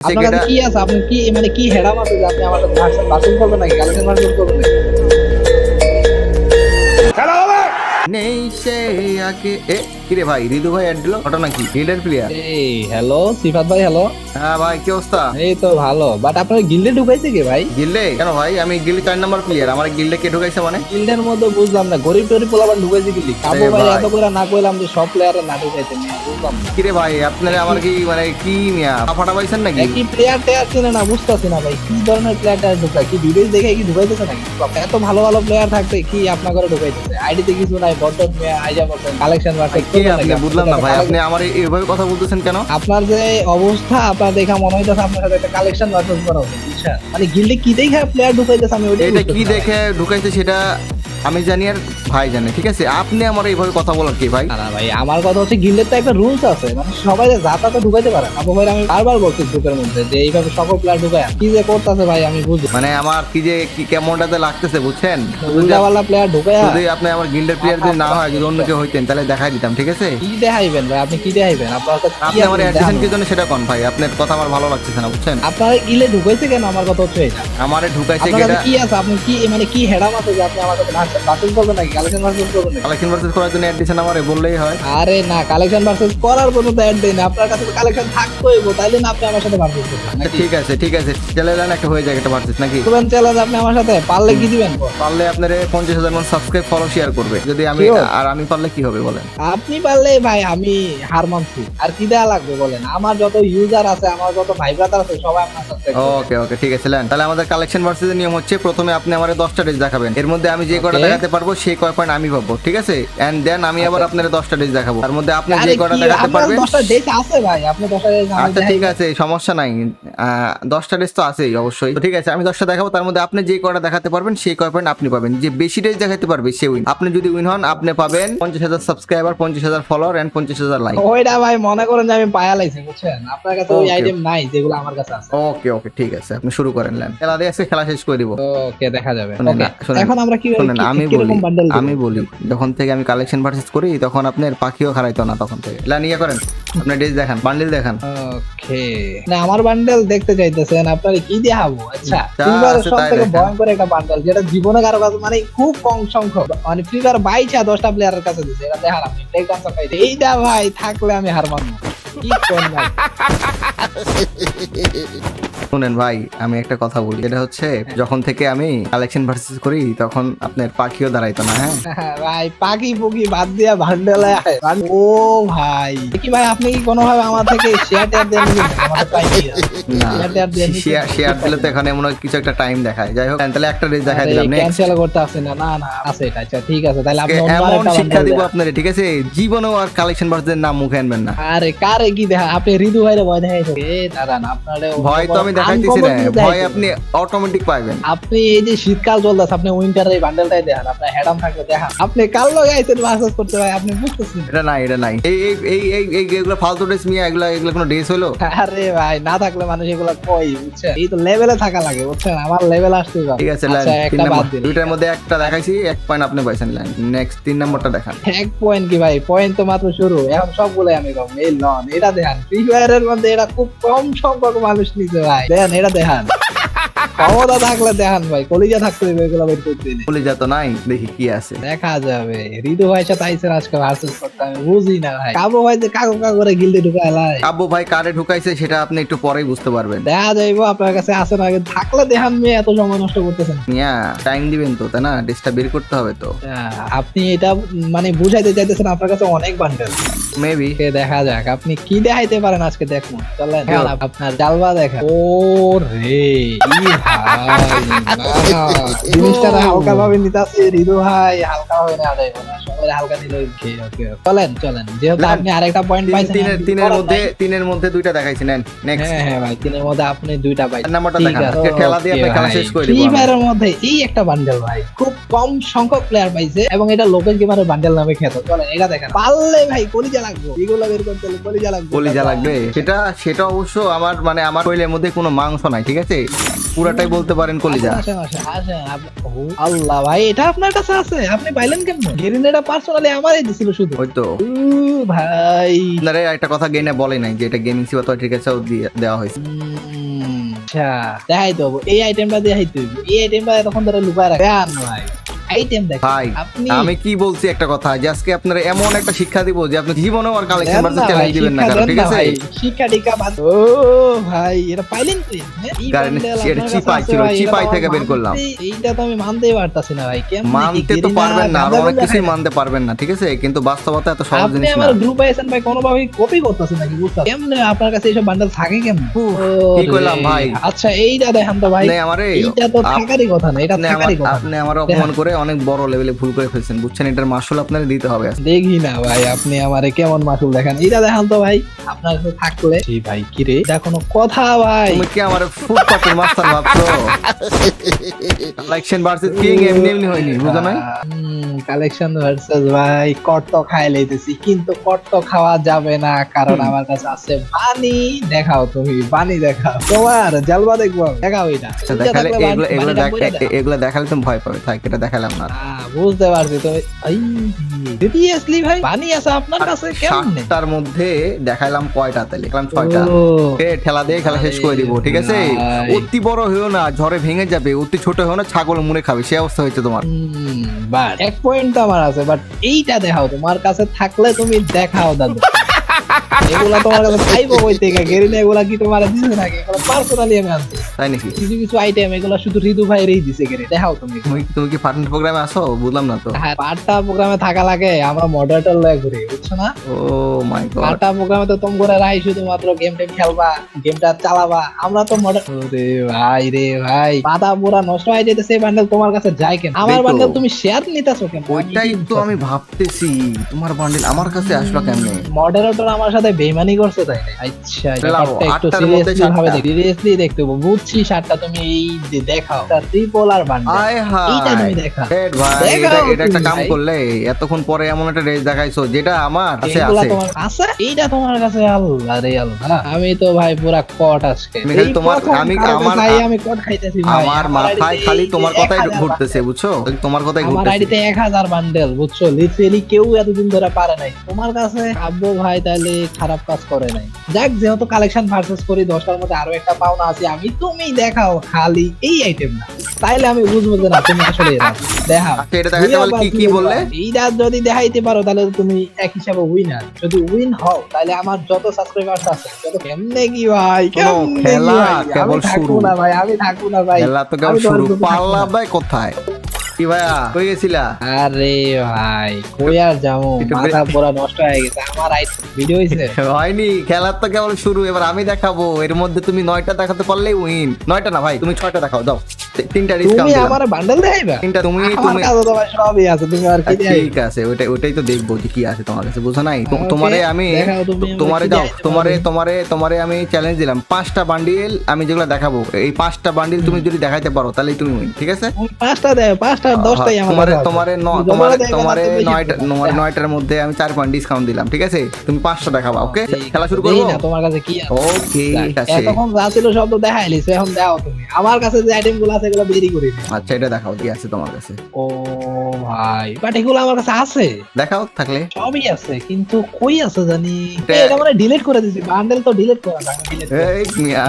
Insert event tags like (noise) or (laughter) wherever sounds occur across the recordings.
আপনার কি আছে? আপনি কি মানে কি হেডাম আছে যে আপনি আমার ভার্সন করবেন নাকি? কালেকশন বাতিল করবেন নাকি? নেই সে আগে এ কিরে ভাই রিদু ভাই অ্যাড দিল ঘটনা কি? লিডার প্লেয়ার এই হ্যালো সিফাত ভাই হ্যালো হ্যাঁ ভাই কি অবস্থা? এই তো ভালো বাট আপনার গিল্ডে ঢুকাইছে কি ভাই? গিল্ডে কেন ভাই? আমি গিল্ডে চার নাম্বার প্লেয়ার আমার গিল্ডে কে ঢুকাইছে মানে? গিল্ডের মধ্যে বুঝলাম না গরিব টরিব পোলাবার ঢুকাইছে গিল্ডি কাবু ভাই। এত করে না কইলাম যে সব প্লেয়ারে না ঢুকাইতে বুঝলাম। কিরে ভাই আপনারা আমার কি মানে কি মিয়া? ফাটা পাইছেন নাকি? একই প্লেয়ার টেয়ার চেনে না বুঝতেছি না ভাই কি ধরনের প্লেয়ার টেয়ার ঢুকায়? কি ভিডিও দেখে কি ঢুকাইতেছে নাকি? এত ভালো ভালো প্লেয়ার থাকতে কি আপনার করে ঢুকাইতেছে? আইডিতে কিছু নাই বটন মেয়ে আইজা বলতেন কালেকশন ভার্সেস কে আপনি বুঝলাম না ভাই আপনি আমার এইভাবে কথা বলতেছেন কেন? আপনার যে অবস্থা আপনার দেখা মনে হইতেছে আপনার সাথে একটা কালেকশন ভার্সেস করা উচিত মানে গিল্ডে কি দেখে প্লেয়ার ঢুকাইতেছে আমি এটা কি দেখে ঢুকাইছে সেটা আমি জানি আর ভাই জানে ঠিক আছে? আপনি আমার এইভাবে কথা বলার কি ভাই? না ভাই আমার কথা হচ্ছে গিল্ডের তো একটা রুলস আছে। মানে সবাই যে যা তাতে ঢুকাইতে পারে। আবু ভাই আমি বারবার বলছি গ্রুপের মধ্যে যে এইভাবে সকল প্লেয়ার ঢুকায়। কি যে করতেছে ভাই আমি বুঝি মানে আমার কি যে কি কেমনটাতে লাগতেছে বুঝছেন? উল্টাওয়ালা প্লেয়ার ঢুকায় যদি আপনি আমার গিল্ডের প্লেয়ার যদি না হয় যদি অন্য কেউ হইতেন তাহলে দেখাই দিতাম ঠিক আছে? কি দেখাইবেন ভাই? আপনি কি দেখাইবেন? আপনার আপনি আমার আছে অ্যাডমিশন কি জন্য সেটা কোন ভাই? আপনার কথা আমার ভালো লাগতেছে না বুঝছেন? আপনার ইলে ঢুকাইছে কেন? আমার কথা হচ্ছে এটা। আমারে ঢুকাইছে কি আছে? আপনি কি মানে কি হেডাম আছে যে আপনি আমার কাছে ভার্সেস বাতিল নাকি? কালেকশন ভার্সেস করবেন নাকি? কালেকশন ভার্সেস করার জন্য অ্যাডমিশন আমারে বললেই হয়। আরে না কালেকশন ভার্সেস করার তো অ্যাড আপনার কাছে কালেকশন থাকতে হইব তাইলে না আপনি আমার সাথে ভার্সেস করবেন ঠিক আছে ঠিক আছে। যান একটা হয়ে যায় একটা ভার্সেস নাকি? করবেন চ্যালেঞ্জ আপনি আমার সাথে। পারলে কি দিবেন? পারলে আপনার মান সাবস্ক্রাইব ফলো শেয়ার করবে। যদি আমি আর আমি পারলে কি হবে বলেন? আপনি পারলে ভাই আমি হার মানছি। আর কি দেয়া লাগবে বলেন? আমার যত ইউজার আছে আমার যত ভাই ব্রাদার আছে সবাই আপনার সাথে ওকে ওকে ঠিক আছে তাহলে আমাদের কালেকশন ভার্সেসের নিয়ম হচ্ছে প্রথমে আপনি আমারে দশটা ড্রেস দেখাবেন। এর মধ্যে আমি যে কটা. দেখাতে পারব সেই কয় পয়েন্ট আমি পাবো ঠিক আছে? এন্ড দেন আমি আবার আপনার দশটা ড্রেস দেখাবো। তার মধ্যে আপনি যে কটা দেখাতে পারবেন? আচ্ছা ঠিক আছে সমস্যা নাই। দশটা ড্রেস তো আছেই অবশ্যই। তো ঠিক আছে আমি দশটা দেখাবো তার মধ্যে আপনি যে কটা দেখাতে পারবেন সেই কয় পয়েন্ট আপনি পাবেন। যে বেশি ড্রেস দেখাতে পারবে সে উইন আপনি যদি উইন হন আপনি পাবেন পঞ্চাশ হাজার সাবস্ক্রাইবার পঞ্চাশ হাজার ফলোয়ার এন্ড পঞ্চাশ হাজার লাইক ওইটা ভাই মনে করেন যে আমি পায়া লাইছি বুঝছেন? আপনার কাছে ওই আইটেম নাই যেগুলো আমার কাছে আছে। ওকে ওকে ঠিক আছে আপনি শুরু করেন লেন খেলা দিয়ে আজকে খেলা শেষ করে দিব। ওকে দেখা যাবে। এখন আমরা কি শোনেন আমি বলি আমি বলি যখন থেকে আমি কালেকশন ভার্সেস করি তখন আপনার পাখিও খারাইতো না তখন থেকে। লেন ইয়ে করেন আপনি ড্রেস দেখান বান্ডিল দেখান। ওকে। না আমার বান্ডেল দেখতে চাইতেছেন আপনার কি দেখাবো? আচ্ছা ফ্রি ফায়ার আছে সব থেকে দেখান। ভয়ঙ্কর একটা বান্ডেল যেটা জীবনে কারও কাছে মানে খুব কম সংখ্যক মানে ফ্রি ফায়ার বাইছা দশটা প্লেয়ারের কাছে দিছে এটা দেখার আপনি ব্রেক ডান্সার পাইছে। এইটা ভাই থাকলে আমি হার মানবো। কি কোন ভাই (laughs) শুনেন ভাই আমি একটা কথা বলি। এটা হচ্ছে যখন থেকে আমি কালেকশন ভার্সেস করি তখন আপনার পাখিও দাঁড়াইতো না হ্যাঁ? (laughs) ভাই পাখি পুকি বাদ দিয়া বান্ডেলে ও ভাই কি ভাই আপনি কি কোনোভাবে আমার থেকে শেয়ার টেয়ার দেন না? শেয়ার দিলে তো এখানে মনে কিছু একটা টাইম দেখায়। যাই হোক তাহলে একটা ড্রেস দেখাই দিলাম ক্যান্সেল করতে আসছে না না না আছে এটা আচ্ছা ঠিক আছে তাহলে আপনি অন্য এমন শিক্ষা দিব। আপনারে ঠিক আছে? জীবনেও আর কালেকশন ভার্সেস নাম মুখে আনবেন না। আরে কারে কি দেখা আপনি ঋতু ভাইরে ভয় দেখাইছে? এ দাঁড়ান আপনারে ভয় তো আমি দেখাইতেছি না ভয় আপনি অটোমেটিক পাইবেন। আপনি এই যে শীতকাল চলতেছে আপনি উইন্টারের এই বান্ডেলটাই দেখান আপনার হেডাম থাকলে দেখান। আপনি কাল লগে আইছেন ভার্সেস করতে ভাই? আপনি বুঝতেছেন এটা নাই এটা নাই। এই এই এই এই এগুলো ফালতু ড্রেস মিয়া এগুলো এগুলো কোনো ড্রেস হলো আরে ভাই না থাকলে মানুষ এগুলো কই বুঝছেন? এই তো লেভেলে থাকা লাগে বুঝছেন? আমার লেভেল আসতে হবে ঠিক আছে আচ্ছা লাইন তিন নম্বর দুইটার মধ্যে একটা দেখাইছি এক পয়েন্ট আপনি পাইছেন লাইন নেক্সট তিন নম্বরটা দেখান। এক পয়েন্ট কি ভাই? পয়েন্ট তো মাত্র শুরু। এখন সবগুলো আমি কম এই লন এটা দেখান। ফ্রি ফায়ারের মধ্যে এটা খুব কম সংখ্যক মানুষ নিছে ভাই। এটা দেখান ক্ষমতা থাকলে দেখান ভাই কলিজা থাকতে হবে এগুলো বের করতে যা তো নাই দেখি কি আছে। দেখা যাবে। ঋতু ভাই সাথে আজকে ভার্সেস করতে আমি বুঝি না ভাই। কাবু ভাই যে কাকু গিলতে আব্বু ভাই কারে ঢুকাইছে সেটা আপনি একটু পরেই বুঝতে পারবেন। দেখা যাইবো আপনার কাছে আসে না আগে থাকলে দেখান মেয়ে এত সময় নষ্ট করতেছেন মিয়া টাইম দিবেন তো তাই না? ড্রেসটা বের করতে হবে তো। আপনি এটা মানে বুঝাইতে চাইতেছেন আপনার কাছে অনেক বান্ডেল। মেবি দেখা যাক। আপনি কি দেখাইতে পারেন আজকে দেখুন? চলেন। আপনার জালবা দেখা। ও রে (laughs) জিনিসটা হালকা ভাবে নিতাছে রিদু ভাই। হালকা ভাবে না যাইব না সবাই হালকা নিলে ওকে ওকে চলেন চলেন। যেহেতু আপনি আরেকটা পয়েন্ট তিন- পাইছেন তিনের আর কিছু তিনের করার মধ্যে তিনের মধ্যে দুইটা দেখাইছি নেন। নেক্সট হ্যাঁ হ্যাঁ ভাই তিনের মধ্যে আপনি দুইটা পাইছেন। চার নাম্বারটা দেখান। ঠেলা দিয়ে আপনি খেলা শেষ করে ফ্রি। ফায়ারের মধ্যে এই একটা বান্ডেল ভাই। খুব কম সংখ্যক প্লেয়ার পাইছে এবং এটা লোকেল গেমারের বান্ডেল নামে খ্যাত। চলেন এটা দেখেন। পারলে ভাই কলিজা কলিজা লাগবে। এগুলো বের করতে হলে কলিজা লাগবে। কলিজা লাগবে। সেটা সেটা অবশ্য আমার মানে আমার শরীরের মধ্যে কোনো মাংস নাই ঠিক আছে? পুরাটাই বলতে পারেন কলিজা। আল্লাহ ভাই এটা আপনার কাছে আছে? আপনি পাইলেন কেমন? গেরিনেটা পার্সোনালি আমারই দিছিল শুধু। ওই তো। উ, ভাই। আপনারা একটা কথা গেনে বলে নাই যে এটা গেমিং সিবা তো ঠিক আছে দেওয়া হয়েছে। আচ্ছা দেখাই তো এই আইটেমটা দেখাই তো এই আইটেমটা এতক্ষণ ধরে লুকায় রাখে। দেখান ভাই। আইটেম দেখ ভাই আপনি আমি কি বলছি একটা কথা যে আজকে আপনারা এমন একটা শিক্ষা দিব যে আপনি জীবনেও আর কালেকশন না চ্যালেঞ্জ দিবেন না কারণ ঠিক আছে? শিক্ষা টিকা বাদ ও ভাই এটা পাইলেন তো গাড়ি এটা চিপাই ছিল, চিপাই থেকে বের করলাম। এইটা তো আমি মানতেই পারতাছি না ভাই কেমনে মানতে তো পারবেন না আর অনেক কিছুই মানতে পারবেন না ঠিক আছে? কিন্তু বাস্তবতা এত সহজ জিনিস না। আমার গ্রুপে আছেন ভাই কোনোভাবেই কপি করতেছেন নাকি বুঝতে কেমনে আপনার কাছে এইসব বান্ডেল থাকে কেমন? কি কইলাম ভাই? আচ্ছা এইটা দেখেন তো ভাই আপনি আমারে এইটা তো থাকারই কথা না এটা থাকারই কথা। আপনি আমার অপমান করে অনেক বড় লেভেলে ভুল করে ফেলছেন বুঝছেন? এটার মাসুল আপনার দিতে হবে। দেখি না ভাই আপনি আমারে কেমন মাসুল দেখেন? এটা দেখান তো ভাই আপনার কাছে থাকলে। জি ভাই কি রে? এটা কোনো কথা ভাই। তুমি কি আমার ফুটপাতের মাস্টার ভাবছ? কালেকশন ভার্সেস কিং এমনি এমনি হয়নি বুঝো না কালেকশন ভার্সেস ভাই কর্ত খাই লইতেছি কিন্তু কর্ত খাওয়া যাবে না কারণ আমার কাছে আছে বানি দেখাও তুমি বানি দেখাও। তোমার জালবা দেখব দেখাও এটা। এগুলো দেখালে তুমি ভয় পাবে থাক এটা দেখালাম না। বুঝতে পারছি তো সিরিয়াসলি ভাই? আছে আপনার কাছে কেমনে? তার মধ্যে দেখাইলাম কয়টা দেখালাম ছয়টা। ঠেলা দিয়ে খেলা শেষ করে দিব ঠিক আছে। অতি বড় হয়েও না ঝড়ে ভেঙে যাবে অতি ছোট হয়েও না ছাগল মুড়ে খাবে সে অবস্থা হয়েছে তোমার। বাট এক পয়েন্ট আমার আছে বাট এইটা দেখাও তোমার কাছে থাকলে তুমি দেখাও দাদু। এগুলা তোমার কাছে পাইবো বই থেকে গেরিনা এগুলা কি তোমার দিছে নাকি? এগুলো পার্সোনালি আমি আনছি তাই নাকি? কিছু কিছু আইটেম এগুলো শুধু ঋতু ভাইয়েরই দিছে গেরে দেখাও তুমি। তুমি তুমি কি পার্টনার প্রোগ্রামে আসো বুঝলাম না তো। হ্যাঁ পার্টটা প্রোগ্রামে থাকা লাগে। আমরা মডারেটর লয়ে ঘুরি বুঝছ না? ও মাই গড পার্টটা প্রোগ্রামে তো তোম করে রাই শুধুমাত্র গেম টেম খেলবা গেমটা চালাবা। আমরা তো মডার রে ভাই রে ভাই। মাথা পুরা নষ্ট হয়ে এই বান্ডেল তোমার কাছে যায় কেন? আমার বান্ডেল তুমি শেয়ার নিতেছো কেন? ওইটাই তো আমি ভাবতেছি। তোমার বান্ডিল আমার কাছে আসলো কেমনে? মডারেটর আমার সাথে বেইমানি করছে তাই? আচ্ছা একটু সিরিয়াসলি ভাবে সাতটা। সিরিয়াসলি দেখতে হবে। বুঝছি শার্টটা তুমি এই যে দেখাও। ট্রিপল আর বান্ডেল আয় এইটা তুমি দেখা হেড ভাই দেখাও এটা একটা কাম করলে। এতক্ষণ পরে এমন একটা রেস দেখাইছো যেটা আমার কাছে আছে। তোমার আছে? এইটা তোমার কাছে আল্লাহ রে আল্লাহ। আমি তো ভাই পুরা কট আজকে। তোমার- আমি- আমার- আমি কট খাইতেছি আমার মাথায় খালি তোমার কথাই ঘুরতেছে বুঝছ? তোমার কথাই আমার ঘুরতেছে। আইডিতে এক হাজার বান্ডেল বুঝছ? লিটারেলি কেউ এতদিন ধরে পারে নাই। তোমার কাছে আব্বু ভাই তাহলে খারাপ কাজ করে নাই। যাক যেহেতু কালেকশন ভার্সেস করি দশটার মধ্যে আরও একটা পাওনা আছে আমি তুমি দেখাও খালি এই আইটেম না। তাইলে আমি বুঝব যে না তুমি আসলে এরা। দেখাও। আচ্ছা, কি কি বললে? এইটা যদি দেখাইতে পারো তাহলে তুমি এক হিসাবে উইনার যদি উইন হও তাহলে আমার যত সাবস্ক্রাইবার্স আছে যত কেমনে কি ভাই কেমনে কি খেলা কেবল শুরু। না ভাই আমি থাকব না ভাই। খেলা তো কেবল শুরু। পাল্লা। ভাই কোথায়? কি ভাইয়া? কই গেছিলা? আরে ভাই কই আর যাব? মাথা পুরা নষ্ট হয়ে গেছে। আমার ভিডিও হইছে? (laughs) হয়নি খেলার তো কেবল শুরু এবার আমি দেখাবো। এর মধ্যে তুমি নয়টা দেখাতে পারলেই উইন। নয়টা না ভাই তুমি ছয়টা দেখাও দাও। তিনটা ডিসকাউন্ট দিলাম। আমার বান্ডেল দেখাইবা? তিনটা তুমি তুমি কাছে তো সবই আছে তুমি আর কি? ঠিক আছে ওইটাই ওইটাই তো দেখব যে কি আছে তোমার কাছে বুঝো নাই? তোমারে আমি তুমি তোমারে দাও তোমারে তোমারে তোমারে আমি চ্যালেঞ্জ দিলাম। পাঁচটা বান্ডিল আমি যেগুলো দেখাবো এই পাঁচটা বান্ডিল তুমি যদি দেখাইতে পারো তাহলেই তুমি উইন ঠিক আছে? পাঁচটা দেয় পাঁচটা দশটাই আমার তোমারে তোমারে তোমারে তোমারে নয়টা। তোমারে নয়টার মধ্যে আমি চার পয়েন্ট ডিসকাউন্ট দিলাম ঠিক আছে? তুমি পাঁচটা দেখাবা ওকে খেলা শুরু করব? না, তোমার কাছে কি আছে। ওকে ঠিক আছে। যা ছিল সব তো দেখাইলিস এখন দাও তুমি। আমার কাছে যে আইটেমগুলো আছে এগুলো বেরি করে। দিও। আচ্ছা এটা দেখাও কি আছে তোমার কাছে। ও ভাই বাট এগুলো আমার কাছে আছে। দেখাও থাকলে। সবই আছে কিন্তু কই আছে জানি? এটা- মানে ডিলিট করে দিছি বান্ডেল তো ডিলিট করা। এই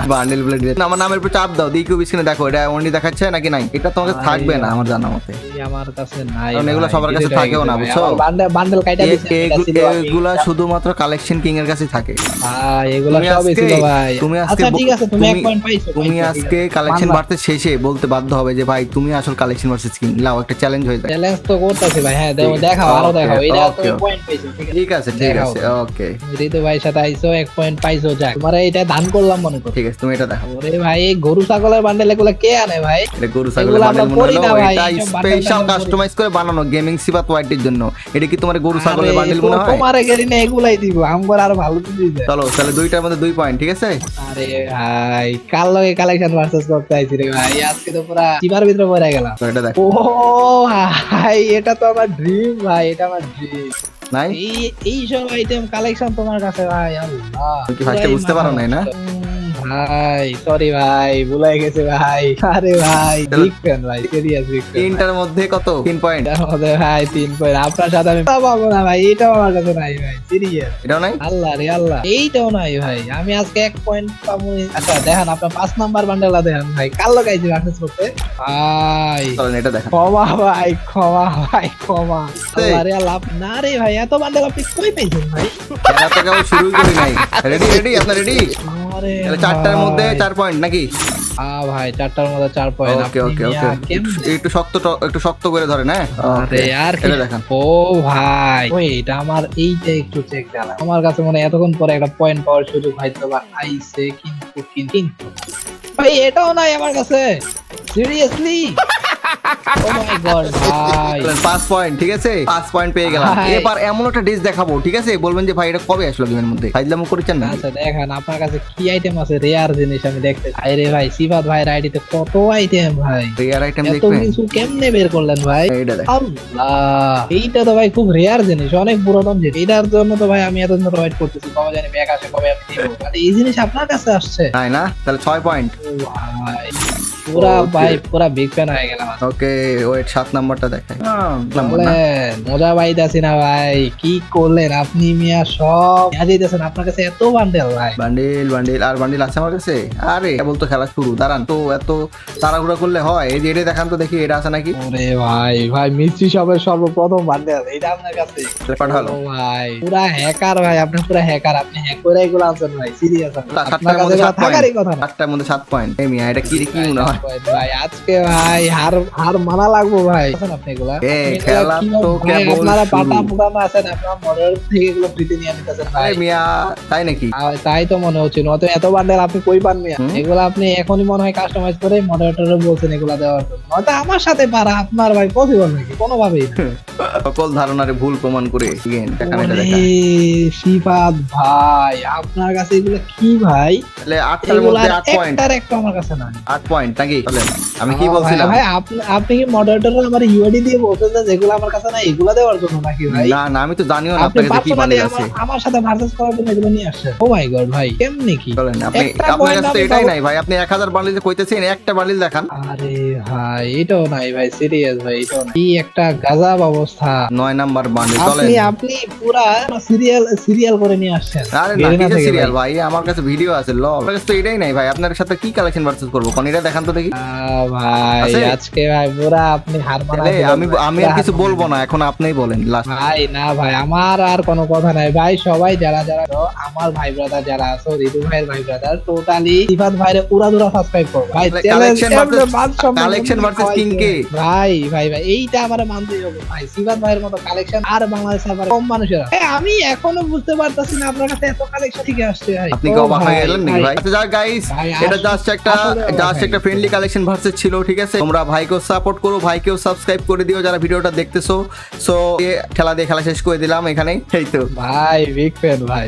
বান্ডেল ব্লেড আমার নামের উপর চাপ দাও দিই কিউ স্ক্রিনে দেখো এটা অনলি দেখাচ্ছে নাকি নাই? এটা তোমার কাছে থাকবে না। আমার জানা মতে। আমার কাছে নাই কারণ এগুলো সবার কাছে থাকেও না, বুঝছ? বান্ডেল বান্ডেল কাইটা দিছে এগুলা শুধুমাত্র কালেকশন কিং এর কাছে থাকে। ভাই এগুলো তুমি সবই আজকে- ছিল ভাই। তুমি আজকে আচ্ছা ঠিক আছে তুমি এক তুমি- পয়েন্ট পাইছো তুমি আজকে কালেকশন বাড়তে শেষে বলতে বাধ্য হবে যে ভাই তুমি আসল কালেকশন ভার্সেস কিং লাও একটা চ্যালেঞ্জ হয়ে যায়। চ্যালেঞ্জ তো করতেছি ভাই হ্যাঁ দেখো দেখাও আরও দেখাও এটা okay. পয়েন্ট পাইছো ঠিক আছে? ঠিক আছে ওকে ঋতু ভাইয়ের সাথে আইছো এক পয়েন্ট পাইছো যাক। তোমার এটা দান করলাম মনে করো। ঠিক আছে তুমি এটা দেখো ওরে ভাই গরু ছাগলের বান্ডেল এগুলো কে আনে ভাই? এটা গরু ছাগলের বান্ডেল মনে হলো এটা স্পেশাল কাস্টমাইজ করে। বানানো গেমিং সিবাত হোয়াইটের জন্য। এটা কি তোমার গরু ছাগলের বান্ডেল মনে হয়? তোমার গেরি না এগুলাই দিব আমগর আরও ভালো তো দিবে চলো তাহলে দুইটার মধ্যে দুই পয়েন্ট ঠিক আছে? আরে ভাই কাল লগে কালেকশন ভার্সেস করতে আইছি রে ভাই? আজকে তো পুরা চিবার ভিতরে পড়ে গেলাম। এটা দেখ। ও ভাই এটা তো আমার ড্রিম ভাই এটা আমার ড্রিম নাই? এই এই সব আইটেম কালেকশন তোমার কাছে ভাই আল্লাহ। কি ফার্স্টে বুঝতে পারো নাই না? ভাই সরি ভাই ভুলাই গেছে ভাই। আরে ভাই বিগ ফ্যান ভাই সিরিয়াস বিগ ফ্যান তিনটার মধ্যে কত? তিন পয়েন্ট মধ্যে ভাই তিন পয়েন্ট আপনার সাথে আমি পাবো না ভাই এটাও আমার কাছে নাই ভাই সিরিয়াস এটাও নাই? আল্লাহ রে আল্লাহ এইটাও নাই ভাই। আমি আজকে এক পয়েন্ট পাবো আচ্ছা দেখেন আপনার পাঁচ নাম্বার বান্ডেলটা দেখেন ভাই কার লাগাইছে ভার্সেস করতে? ভাই। চলেন এটা দেখা ক্ষমা ভাই ক্ষমা ভাই ক্ষমা। আল্লাহ রে আল্লাহ না রে ভাই এত বান্ডেল আপনি কই পেয়েছেন ভাই? খেলা তো কেবল শুরুই করি নাই। রেডি রেডি আপনার রেডি চারটার মধ্যে চার পয়েন্ট নাকি? আ ভাই চারটার মধ্যে চার পয়েন্ট ওকে ওকে ওকে একটু শক্ত একটু শক্ত করে ধরেন হ্যাঁ? আরে আর কি? এটা ও ভাই। ওই এটা আমার এইটা একটু চেক দিলাম আমার কাছে মনে এতক্ষণ পরে একটা পয়েন্ট পাওয়ার সুযোগ হয়তো বা আইছে কিন্তু কিন্তু। ভাই এটাও নাই আমার কাছে। সিরিয়াসলি পাঁচ পয়েন্ট ঠিক আছে? পাঁচ পয়েন্ট পেয়ে গেলাম। এবার এমন একটা ডিশ দেখাবো ঠিক আছে? বলবেন যে ভাই এটা কবে আসলো গেমের মধ্যে? ফাইজলামো করেছেন না? আচ্ছা দেখেন আপনার কাছে কি আইটেম আছে? রেয়ার জিনিস আমি দেখতে চাই ভাই সিফাত ভাইয়ের আইডিতে কত আইটেম ভাই? রেয়ার আইটেম এত কিছু কেমনে বের করলেন ভাই? এইটা আল্লাহ এইটা তো ভাই খুব রেয়ার জিনিস অনেক পুরাতন জিনিস। এটার জন্য তো ভাই আমি ওয়েট করতেছি কবে জানি ব্যাগ আসে কবে আমি দিব। এই জিনিস আপনার কাছে আসছে? তাই না? তাহলে ছয় পয়েন্ট ভাই। পুরা ভাই পুরা বিগ ফ্যান হয়ে গেলাম ওকে ওয়েট সাত নাম্বারটা দেখাই। মজা পাইতাছি না ভাই কি করলেন আপনি মিয়া সব? যাইতেছেন আপনার কাছে এত বান্ডেল ভাই। বান্ডিল বান্ডিল আর বান্ডিল আছে আমার কাছে? আরে কেবল তো খেলা শুরু দাঁড়ান। তো এত তাড়াহুড়া করলে হয়? এই যে এটা দেখান তো দেখি এটা আছে নাকি? ওরে ভাই ভাই মিস্ত্রি সবের সর্বপ্রথম বান্ডেল এটা আপনার কাছে? পাঠালো। ভাই পুরা হ্যাকার ভাই আপনি পুরা হ্যাকার আপনি হ্যাক করে এগুলো আনছেন ভাই সিরিয়াস সাতটার আপনার কাছে মধ্যে সাত থাকারই কথা না। আটটার মধ্যে সাত পয়েন্ট এই মিয়া এটা কি কি মনে হয়? ভাই। আজকে ভাই হার হার মানা লাগবো ভাই। আপনি এগুলা? এ, আপনি এগুলা খেলা তো কেবল আপনারা শুরু। পুরানো আছেন আপনারা মডেল থেকে এগুলো ফ্রিতে নিয়ে নিতেছেন ভাই। মিয়া তাই নাকি? তাই তো মনে হচ্ছে নয়তো এত বান্ডেল আপনি কই পান মিয়া? এগুলো আপনি এখনই মনে হয় কাস্টমাইজ করে মডারেটরে বলছেন এগুলা দেওয়ার জন্য। আমার সাথে পারা আপনার ভাই পসিবল নাকি? কোনোভাবেই। (laughs) সকল ধারণারে ভুল প্রমাণ করে শিফাত ভাই আপনার কাছে এগুলো কি ভাই? তাহলে আটটার মধ্যে আর আট পয়েন্ট একটার একটা আমার কাছে নাই। আট পয়েন্ট নাকি? আমি কি বলছিলাম? ভাই আপনি- কি মডারেটর আমার ইউআইডি দিয়ে যেগুলো আমার কাছে নাই এগুলো দেওয়ার জন্য নাকি ভাই? না না আমি তো জানিও না আপনি আপনার কাছে কি বান্ডিল আছে। আমার সাথে ভার্সেস করার জন্য এগুলো নিয়ে আসছেন। ও মাই গড ভাই কেমনে কি? চলেন আপনি আপনার কাছে এটাই নাই ভাই আপনি এক হাজার কইতেছেন একটা দেখান। আরে ভাই এটাও নাই ভাই সিরিয়াস ভাই এটাও কি একটা গাজাব অবস্থা। নয় নাম্বার বান্ডিল চলেন। আপনি আপনি পুরা সিরিয়াল সিরিয়াল করে নিয়ে আসছেন। আরে না সিরিয়াল ভাই। ভাই? আমার কাছে ভিডিও আছে ল আপনার কাছে তো এটাই নাই ভাই। আপনার সাথে কি কালেকশন ভার্সেস করব? কোন এটা দেখান তো দেখি। ভাই আজকে ভাই পুরা আপনি হার মানা আমি আমি আর কিছু বলব না এখন আপনিই বলেন লাস্ট ভাই না ভাই আমার আর কোনো কথা নাই। ভাই সবাই যারা যারা আমার ভাই ব্রাদার যারা আছে ঋতু ভাইয়ের ভাই ব্রাদার টোটালি ভাইরে পুরা দুরা সাবস্ক্রাইব করো। ভাই collection এমনি versus king খাওয়াইছে। কে? ভাই ভাই ভাই এইটা আমার মানতেই হবে। ভাই সিফাত ভাইয়ের মতো কালেকশন আর বাংলাদেশ সার্ভারে কম মানুষের। আমি এখনও বুঝতে পারতাছি না আপনার কাছে এত কালেকশন থেকে আসছে ভাই। আপনি কি অবাক হয়ে গেলেন নাকি ভাই। আচ্ছা গাইস এটা জাস্ট একটা জাস্ট একটা ফ্রেন্ডলি কালেকশন ভার্সেস ছিল ঠিক আছে? তোমরা ভাইকেও সাপোর্ট করো ভাইকেও সাবস্ক্রাইব করে দিও যারা ভিডিওটা দেখতেছো। সো খেলা দিয়ে খেলা শেষ করে দিলাম এখানে এই তো। ভাই বিগ ফ্যান ভাই।